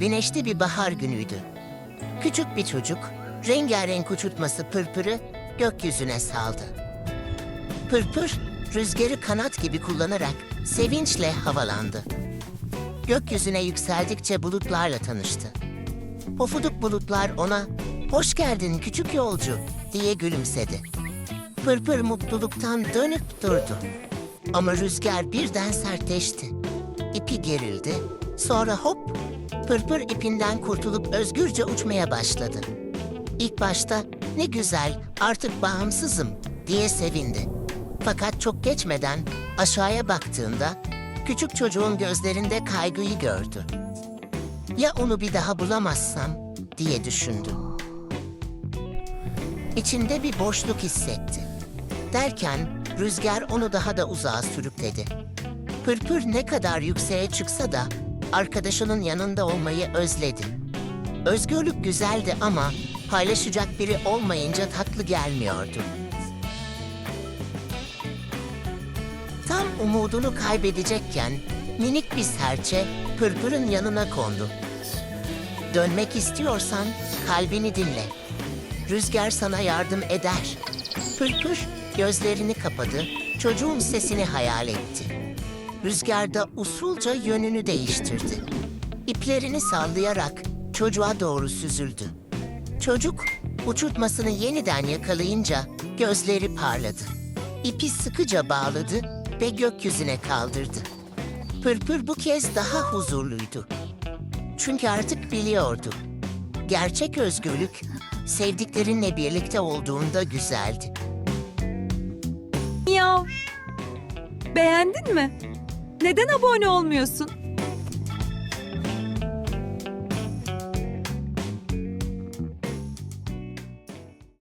güneşli bir bahar günüydü. Küçük bir çocuk, rengarenk uçurtması pırpırı gökyüzüne saldı. Pırpır, rüzgarı kanat gibi kullanarak sevinçle havalandı. Gökyüzüne yükseldikçe bulutlarla tanıştı. Pofuduk bulutlar ona, hoş geldin küçük yolcu diye gülümsedi. Pırpır mutluluktan dönüp durdu. Ama rüzgar birden sertleşti. İpi gerildi. Sonra hop, pırpır ipinden kurtulup özgürce uçmaya başladı. İlk başta ne güzel artık bağımsızım diye sevindi. Fakat çok geçmeden aşağıya baktığında küçük çocuğun gözlerinde kaygıyı gördü. Ya onu bir daha bulamazsam diye düşündü. İçinde bir boşluk hissetti. Derken rüzgar onu daha da uzağa sürükledi. Pırpır ne kadar yükseğe çıksa da arkadaşının yanında olmayı özledi. Özgürlük güzeldi ama paylaşacak biri olmayınca tatlı gelmiyordu. Tam umudunu kaybedecekken minik bir serçe Pırpır'ın yanına kondu. Dönmek istiyorsan kalbini dinle. Rüzgar sana yardım eder. Pırpır gözlerini kapadı, çocuğun sesini hayal etti. Rüzgar da usulca yönünü değiştirdi. İplerini sallayarak çocuğa doğru süzüldü. Çocuk uçurtmasını yeniden yakalayınca gözleri parladı. İpi sıkıca bağladı ve gökyüzüne kaldırdı. Pırpır bu kez daha huzurluydu. Çünkü artık biliyordu. Gerçek özgürlük sevdiklerinle birlikte olduğunda güzeldi. Miyav. Beğendin mi? Neden abone olmuyorsun?